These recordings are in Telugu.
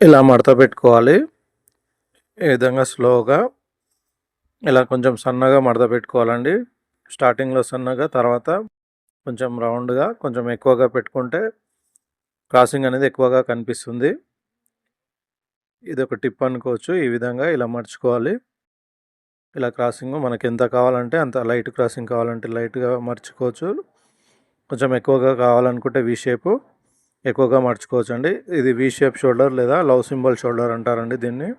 ఇలా మడత పెట్టుకోవాలి. ఈ విధంగా స్లోగా ఇలా కొంచెం సన్నగా మడత పెట్టుకోవాలండి. స్టార్టింగ్లో సన్నగా తర్వాత కొంచెం రౌండ్గా కొంచెం ఎక్కువగా పెట్టుకుంటే క్రాసింగ్ అనేది ఎక్కువగా కనిపిస్తుంది. ఇది ఒక టిప్ అనుకోవచ్చు. ఈ విధంగా ఇలా మర్చుకోవాలి ఇలా క్రాసింగ్ మనకి ఎంత కావాలంటే అంత లైట్ క్రాసింగ్ కావాలంటే లైట్గా మర్చుకోవచ్చు. కొంచెం ఎక్కువగా కావాలనుకుంటే వి షేపు ఎక్కువగా మర్చుకోవచ్చు అండి ఇది వి షేప్ షోల్డర్ లేదా లవ్ సింబల్ షోల్డర్ అంటారండి దీన్ని.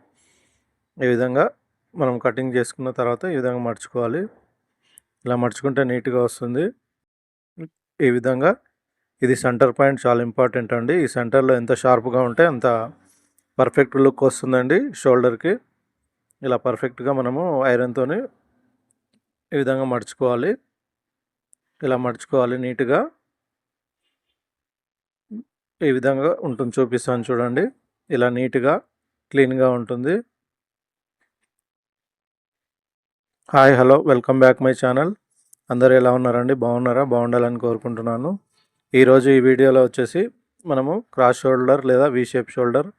ఈ విధంగా మనం కటింగ్ చేసుకున్న తర్వాత ఈ విధంగా మర్చుకోవాలి. ఇలా మర్చుకుంటే నీట్గా వస్తుంది. ఈ విధంగా ఇది సెంటర్ పాయింట్ చాలా ఇంపార్టెంట్ అండి. ఈ సెంటర్లో ఎంత షార్ప్గా ఉంటే అంత పర్ఫెక్ట్ లుక్ వస్తుందండి షోల్డర్కి ఇలా పర్ఫెక్ట్గా మనము ఐరన్తో ఈ విధంగా మడుచుకోవాలి ఇలా మడుచుకోవాలి నీట్గా. ఈ విధంగా ఉంటుంది. చూపిస్తాను చూడండి. ఇలా నీట్గా క్లీన్గా ఉంటుంది. Hi hello. Welcome back my channel. అందరూ ఎలా ఉన్నారండి? బాగున్నారా? బాగుండాలని కోరుకుంటున్నాను. ఈరోజు ఈ వీడియోలో వచ్చేసి మనము క్రాస్ షోల్డర్ లేదా వీ షేప్ షోల్డర్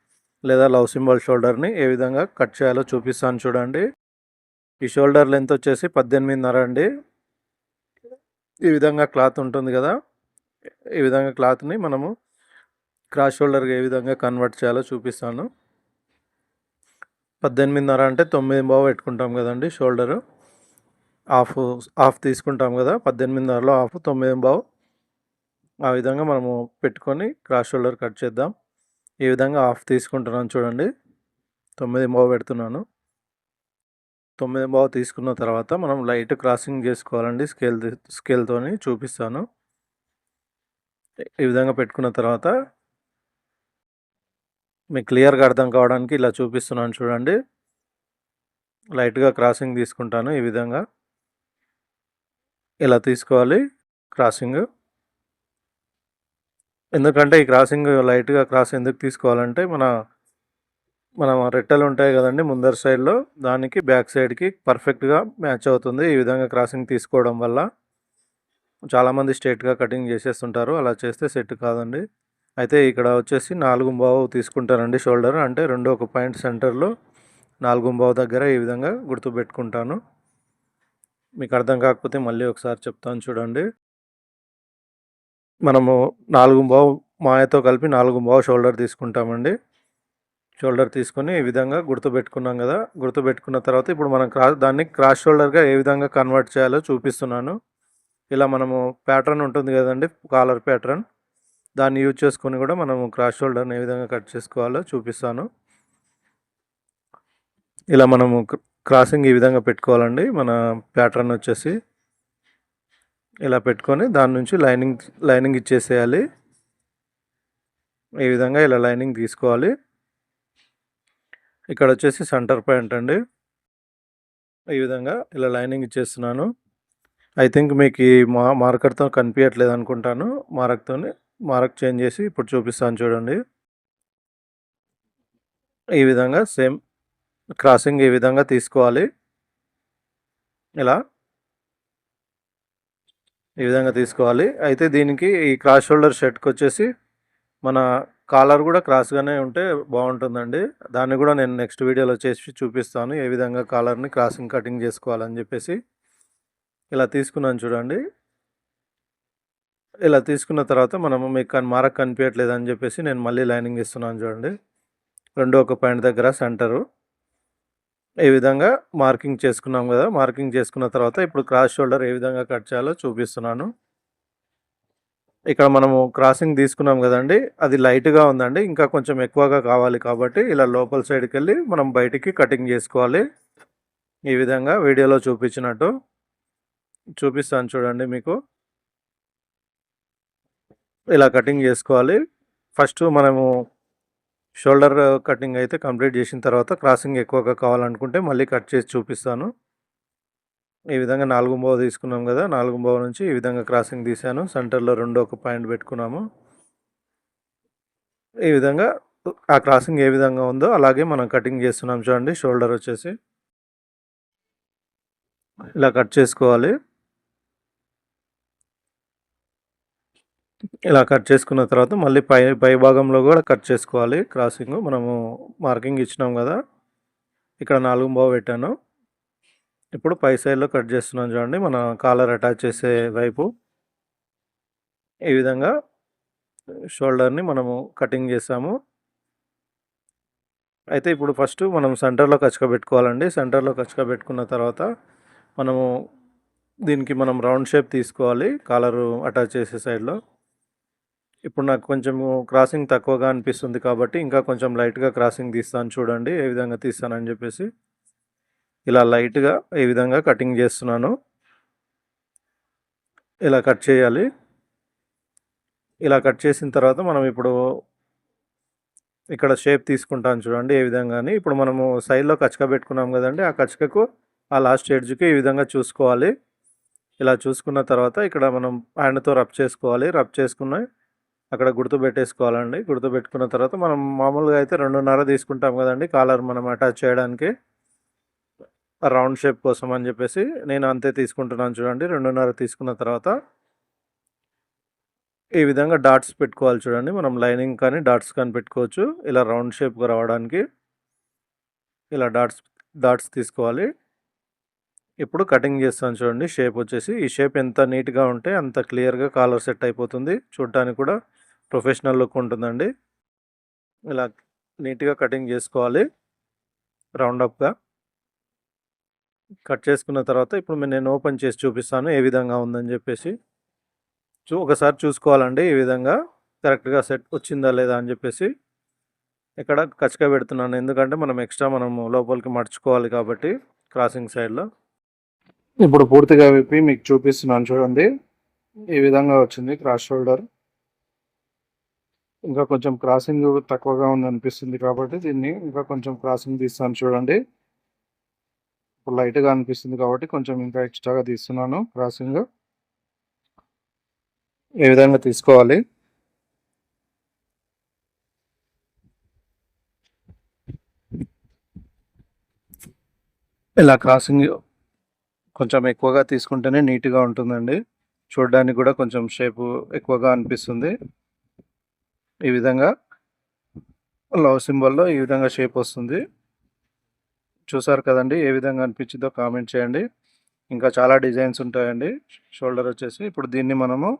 లేదా లవ్ సింబల్ షోల్డర్ని ఏ విధంగా కట్ చేయాలో చూపిస్తాను చూడండి. ఈ షోల్డర్ లెంత్ వచ్చేసి పద్దెనిమిదిన్నర అండి. ఈ విధంగా క్లాత్ ఉంటుంది కదా? ఈ విధంగా క్లాత్ని మనము క్రాస్ షోల్డర్కి ఏ విధంగా కన్వర్ట్ చేయాలో చూపిస్తాను. పద్దెనిమిదిన్నర అంటే తొమ్మిది బావ పెట్టుకుంటాం కదండి షోల్డరు. హాఫ్ హాఫ్ తీసుకుంటాం కదా పద్దెనిమిదిన్నరలో హాఫ్ తొమ్మిది బావు. ఆ విధంగా మనము పెట్టుకొని క్రాస్ షోల్డర్ కట్ చేద్దాం. ఈ విధంగా హాఫ్ తీసుకుంటున్నాను చూడండి. తొమ్మిది బావు పెడుతున్నాను. తొమ్మిది బావు తీసుకున్న తర్వాత మనం లైట్ క్రాసింగ్ చేసుకోవాలండి. స్కేల్ స్కేల్తో చూపిస్తాను. ఈ విధంగా పెట్టుకున్న తర్వాత మీకు క్లియర్గా అర్థం కావడానికి ఇలా చూపిస్తున్నాను చూడండి. లైట్గా క్రాసింగ్ తీసుకుంటాను ఈ విధంగా. ఇలా తీసుకోవాలి క్రాసింగ్. ఎందుకంటే ఈ క్రాసింగ్ లైట్గా క్రాస్ ఎందుకు తీసుకోవాలంటే మన మన రెట్టెలు ఉంటాయి కదండి ముందర సైడ్లో దానికి బ్యాక్ సైడ్కి పర్ఫెక్ట్గా మ్యాచ్ అవుతుంది ఈ విధంగా క్రాసింగ్ తీసుకోవడం వల్ల. చాలామంది స్ట్రేట్గా కటింగ్ చేసేస్తుంటారు అలా చేస్తే సెట్ కాదండి. అయితే ఇక్కడ వచ్చేసి నాలుగు బావు తీసుకుంటానండి షోల్డర్. అంటే రెండు ఒక పాయింట్ సెంటర్లో నాలుగు బావు దగ్గర ఈ విధంగా గుర్తుపెట్టుకుంటాను మీకు అర్థం కాకపోతే మళ్ళీ ఒకసారి చెప్తాను చూడండి. మనము నాలుగు బావు మాయతో కలిపి నాలుగు బావు షోల్డర్ తీసుకుంటామండి. షోల్డర్ తీసుకొని ఈ విధంగా గుర్తుపెట్టుకున్నాం కదా. గుర్తుపెట్టుకున్న తర్వాత ఇప్పుడు మనం క్రాస్ దాన్ని క్రాస్ షోల్డర్గా ఏ విధంగా కన్వర్ట్ చేయాలో చూపిస్తున్నాను. ఇలా మనము ప్యాటర్న్ ఉంటుంది కదండి కాలర్ ప్యాటర్న్. దాన్ని యూజ్ చేసుకొని కూడా మనము క్రాస్ షోల్డర్ని ఏ విధంగా కట్ చేసుకోవాలో చూపిస్తాను. ఇలా మనము క్రాసింగ్ ఈ విధంగా పెట్టుకోవాలండి. మన ప్యాటర్న్ వచ్చేసి ఇలా పెట్టుకొని దాని నుంచి లైనింగ్ లైనింగ్ ఇచ్చేసేయాలి. ఈ విధంగా ఇలా లైనింగ్ తీసుకోవాలి. ఇక్కడ వచ్చేసి సెంటర్ పాయింట్ అండి. ఈ విధంగా ఇలా లైనింగ్ ఇచ్చేస్తున్నాను. ఐ థింక్ మీకు ఈ మా మార్కర్తో కనిపించట్లేదు అనుకుంటాను. మార్క్తోనే మార్క్ చేంజ్ చేసి ఇప్పుడు చూపిస్తాను చూడండి. ఈ విధంగా సేమ్ క్రాసింగ్ ఈ విధంగా తీసుకోవాలి. ఇలా ఈ విధంగా తీసుకోవాలి. అయితే దీనికి ఈ క్రాస్ షోల్డర్ షర్ట్కి వచ్చేసి మన కాలర్ కూడా క్రాస్గానే ఉంటే బాగుంటుందండి. దాన్ని కూడా నేను నెక్స్ట్ వీడియోలో చేసి చూపిస్తాను. ఏ విధంగా కాలర్ని క్రాసింగ్ కటింగ్ చేసుకోవాలని చెప్పేసి. ఇలా తీసుకున్నాను చూడండి. ఇలా తీసుకున్న తర్వాత మనము మీకు కన్ మారక్ కనిపించట్లేదు అని చెప్పేసి నేను మళ్ళీ లైనింగ్ ఇస్తున్నాను చూడండి. రెండో ఒక పాయింట్ దగ్గర సెంటరు. ఈ విధంగా మార్కింగ్ చేసుకున్నాం కదా మార్కింగ్ చేసుకున్న తర్వాత ఇప్పుడు క్రాస్ షోల్డర్ ఏ విధంగా కట్ చేయాలో చూపిస్తున్నాను. ఇక్కడ మనము క్రాసింగ్ తీసుకున్నాం కదండి అది లైట్గా ఉందండి ఇంకా కొంచెం ఎక్కువగా కావాలి కాబట్టి ఇలా లోపల సైడ్కి వెళ్ళి మనం బయటికి కటింగ్ చేసుకోవాలి. ఈ విధంగా వీడియోలో చూపించినట్టు చూపిస్తాను చూడండి మీకు. ఇలా కటింగ్ చేసుకోవాలి. ఫస్ట్ మనము షోల్డర్ కటింగ్ అయితే కంప్లీట్ చేసిన తర్వాత క్రాసింగ్ ఎక్కువగా కావాలనుకుంటే మళ్ళీ కట్ చేసి చూపిస్తాను. ఈ విధంగా నాలుగు బావ తీసుకున్నాం కదా నాలుగు బావ నుంచి ఈ విధంగా క్రాసింగ్ తీసాను. సెంటర్లో రెండు ఒక పాయింట్ పెట్టుకున్నాము. ఈ విధంగా ఆ క్రాసింగ్ ఏ విధంగా ఉందో అలాగే మనం కటింగ్ చేస్తున్నాం చూడండి షోల్డర్ వచ్చేసి. ఇలా కట్ చేసుకోవాలి. ఇలా కట్ చేసుకున్న తర్వాత మళ్ళీ పై పై భాగంలో కూడా కట్ చేసుకోవాలి. క్రాసింగ్ మనము మార్కింగ్ ఇచ్చినాం కదా. ఇక్కడ నాలుగు బావు పెట్టాను. ఇప్పుడు పై సైడ్లో కట్ చేస్తున్నాం చూడండి. మన కాలర్ అటాచ్ చేసే వైపు ఈ విధంగా షోల్డర్ని మనము కటింగ్ చేసాము. అయితే ఇప్పుడు ఫస్ట్ మనం సెంటర్లో కచ్చక పెట్టుకోవాలండి. సెంటర్లో కచ్చక పెట్టుకున్న తర్వాత మనము దీనికి మనం రౌండ్ షేప్ తీసుకోవాలి. కాలరు అటాచ్ చేసే సైడ్లో ఇప్పుడు నాకు కొంచెం క్రాసింగ్ తక్కువగా అనిపిస్తుంది కాబట్టి ఇంకా కొంచెం లైట్గా క్రాసింగ్ తీస్తాను చూడండి ఏ విధంగా తీస్తానని చెప్పేసి. ఇలా లైట్గా ఈ విధంగా కటింగ్ చేస్తున్నాను. ఇలా కట్ చేయాలి. ఇలా కట్ చేసిన తర్వాత మనం ఇప్పుడు ఇక్కడ షేప్ తీసుకుంటాను చూడండి ఏ విధంగాని. ఇప్పుడు మనము సైడ్లో కచ్చక పెట్టుకున్నాం కదండి ఆ కచ్చకకు ఆ లాస్ట్ ఎడ్జ్కి ఈ విధంగా చూసుకోవాలి. ఇలా చూసుకున్న తర్వాత ఇక్కడ మనం హ్యాండ్తో రబ్ చేసుకోవాలి. రబ్ చేసుకున్న అక్కడ గుర్తుపెట్టేసుకోవాలండి గుర్తుపెట్టుకున్న గుర్తు పెట్టుకున్న తర్వాత మనం మామూలుగా అయితే రెండున్నర తీసుకుంటాం కదండి. కాలర్ మనం అటాచ్ చేయడానికి. రౌండ్ షేప్ కోసం అని చెప్పేసి నేను అంతే తీసుకుంటున్నాను చూడండి. రెండున్నర తీసుకున్న తర్వాత ఈ విధంగా డాట్స్ పెట్టుకోవాలి చూడండి. మనం లైనింగ్ కానీ డాట్స్ కానీ పెట్టుకోవచ్చు. ఇలా రౌండ్ షేప్ రావడానికి ఇలా డాట్స్ డాట్స్ తీసుకోవాలి. ఇప్పుడు కటింగ్ చేస్తాను చూడండి. షేప్ వచ్చేసి ఈ షేప్ ఎంత నీట్గా ఉంటే అంత క్లియర్గా కాలర్ సెట్ అయిపోతుంది. చూడటానికి కూడా ప్రొఫెషనల్ లుక్ ఉంటుందండి. ఇలా నీట్గా కటింగ్ చేసుకోవాలి. రౌండప్గా. కట్ చేసుకున్న తర్వాత ఇప్పుడు నేను ఓపెన్ చేసి చూపిస్తాను ఏ విధంగా ఉందని చెప్పేసి. చూ ఒకసారి చూసుకోవాలండి ఈ విధంగా. కరెక్ట్గా సెట్ వచ్చిందా లేదా అని చెప్పేసి. ఇక్కడ కచ్చక పెడుతున్నాను. ఎందుకంటే మనం ఎక్స్ట్రా మనం లోపలికి మర్చుకోవాలి కాబట్టి క్రాసింగ్ సైడ్లో. ఇప్పుడు పూర్తిగా విప్పి మీకు చూపిస్తున్నాను చూడండి. ఈ విధంగా వచ్చింది క్రాస్ షోల్డర్. ఇంకా కొంచెం క్రాసింగ్ తక్కువగా ఉంది అనిపిస్తుంది కాబట్టి దీన్ని ఇంకా కొంచెం క్రాసింగ్ తీస్తాను చూడండి. ఇప్పుడు లైట్గా అనిపిస్తుంది కాబట్టి కొంచెం ఇంకా ఎక్స్ట్రాగా తీస్తున్నాను క్రాసింగ్. ఏ విధంగా తీసుకోవాలి? ఇలా క్రాసింగ్ కొంచెం ఎక్కువగా తీసుకుంటేనే నీట్గా ఉంటుందండి. చూడడానికి కూడా కొంచెం షేపు ఎక్కువగా అనిపిస్తుంది. ఈ విధంగా లవ్ సింబల్లో ఈ విధంగా షేప్ వస్తుంది. చూసారు కదండి ఏ విధంగా అనిపించిందో కామెంట్ చేయండి. ఇంకా చాలా డిజైన్స్ ఉంటాయండి. షోల్డర్ వచ్చేసి ఇప్పుడు దీన్ని మనము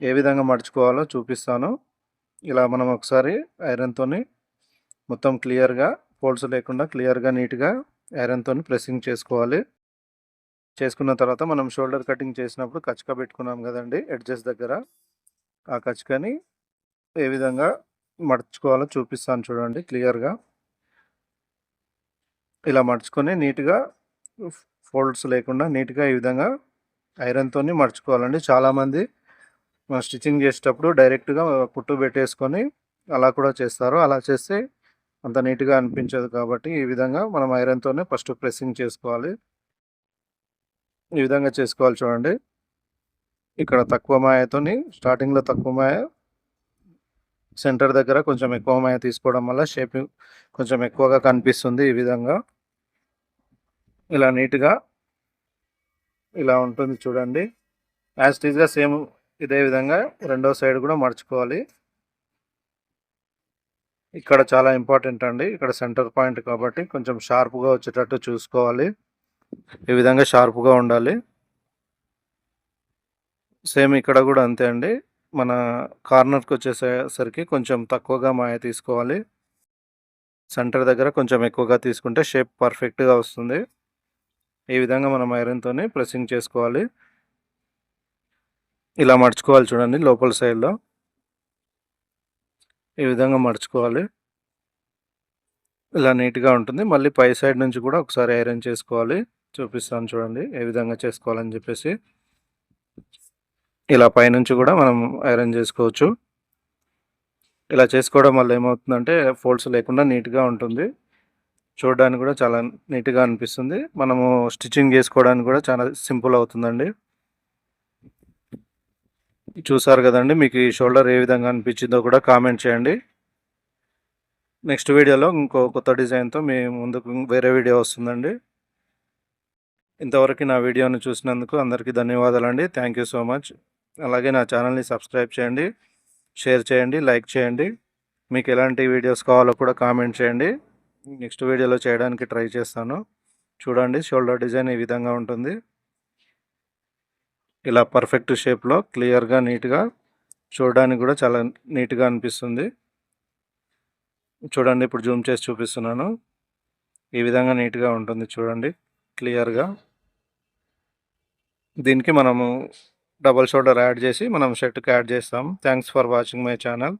ఏ విధంగా మడుచుకోవాలో చూపిస్తాను. ఇలా మనం ఒకసారి ఐరన్తో మొత్తం క్లియర్గా ఫోల్డ్స్ లేకుండా క్లియర్గా నీట్గా ఐరన్తో ప్రెస్సింగ్ చేసుకోవాలి. చేసుకున్న తర్వాత మనం షోల్డర్ కటింగ్ చేసినప్పుడు కచ్చక పెట్టుకున్నాం కదండి ఎడ్జెస్ దగ్గర. ఆ కచ్చకని ఏ విధంగా మడుచుకోవాలో చూపిస్తాను చూడండి క్లియర్గా. ఇలా మడుచుకొని నీట్గా ఫోల్డ్స్ లేకుండా నీట్గా ఈ విధంగా ఐరన్తో మడుచుకోవాలండి. చాలామంది స్టిచ్చింగ్ చేసేటప్పుడు డైరెక్ట్గా కుట్టు పెట్టేసుకొని అలా కూడా చేస్తారు. అలా చేస్తే అంత నీట్గా అనిపించదు కాబట్టి ఈ విధంగా మనం ఐరన్తోనే ఫస్ట్ ప్రెస్సింగ్ చేసుకోవాలి. ఈ విధంగా చేసుకోవాలి చూడండి. ఇక్కడ తక్కువ మాయతోని స్టార్టింగ్లో తక్కువ మాయ సెంటర్ దగ్గర కొంచెం ఎక్కువ మాయ తీసుకోవడం వల్ల షేప్ కొంచెం ఎక్కువగా కనిపిస్తుంది ఈ విధంగా. ఇలా నీట్గా ఇలా ఉంటుంది చూడండి. యాజ్ టీజ్గా సేమ్ ఇదే విధంగా రెండో సైడ్ కూడా మర్చుకోవాలి. ఇక్కడ చాలా ఇంపార్టెంట్ అండి. ఇక్కడ సెంటర్ పాయింట్ కాబట్టి కొంచెం షార్ప్గా వచ్చేటట్టు చూసుకోవాలి. ఈ విధంగా షార్ప్గా ఉండాలి. సేమ్ ఇక్కడ కూడా అంతే అండి. మన కార్నర్కి వచ్చేసరికి కొంచెం తక్కువగా మాయ తీసుకోవాలి. సెంటర్ దగ్గర కొంచెం ఎక్కువగా తీసుకుంటే షేప్ పర్ఫెక్ట్గా వస్తుంది. ఈ విధంగా మనం ఐరన్తో ప్రెస్సింగ్ చేసుకోవాలి. ఇలా మడుచుకోవాలి చూడండి లోపల సైడ్లో. ఈ విధంగా మడుచుకోవాలి. ఇలా నీట్గా ఉంటుంది. మళ్ళీ పై సైడ్ నుంచి కూడా ఒకసారి ఐరన్ చేసుకోవాలి. చూపిస్తాను చూడండి. ఏ విధంగా చేసుకోవాలని చెప్పేసి. ఇలా పైనుంచి కూడా మనం ఐరన్ చేసుకోవచ్చు. ఇలా చేసుకోవడం వల్ల ఏమవుతుందంటే ఫోల్డ్స్ లేకుండా నీట్గా ఉంటుంది. చూడడానికి కూడా చాలా నీట్గా అనిపిస్తుంది. మనము స్టిచ్చింగ్ చేసుకోవడానికి కూడా చాలా సింపుల్ అవుతుందండి. చూసారు కదండి మీకు ఈ షోల్డర్ ఏ విధంగా అనిపించిందో కూడా కామెంట్ చేయండి. నెక్స్ట్ వీడియోలో ఇంకో కొత్త డిజైన్తో మీ ముందుకు వేరే వీడియో వస్తుందండి. ఇంతవరకు నా వీడియోను చూసినందుకు అందరికీ ధన్యవాదాలండి. థ్యాంక్ యూ సో మచ్ అలాగే నా ఛానల్ని సబ్స్క్రైబ్ చేయండి షేర్ చేయండి లైక్ చేయండి. మీకు ఎలాంటి వీడియోస్ కావాలో కూడా కామెంట్ చేయండి. నెక్స్ట్ వీడియోలో చేయడానికి ట్రై చేస్తాను. చూడండి షోల్డర్ డిజైన్ ఈ విధంగా ఉంటుంది. ఇలా పర్ఫెక్ట్ షేప్లో క్లియర్గా నీట్గా చూడడానికి కూడా చాలా నీట్గా అనిపిస్తుంది. చూడండి ఇప్పుడు జూమ్ చేసి చూపిస్తున్నాను. ఈ విధంగా నీట్గా ఉంటుంది చూడండి. క్లియర్గా. దీనికి మనము డబల్ షోల్డర్ యాడ్ చేసి మనం షర్ట్కి యాడ్ చేస్తాం. Thanks for watching my channel.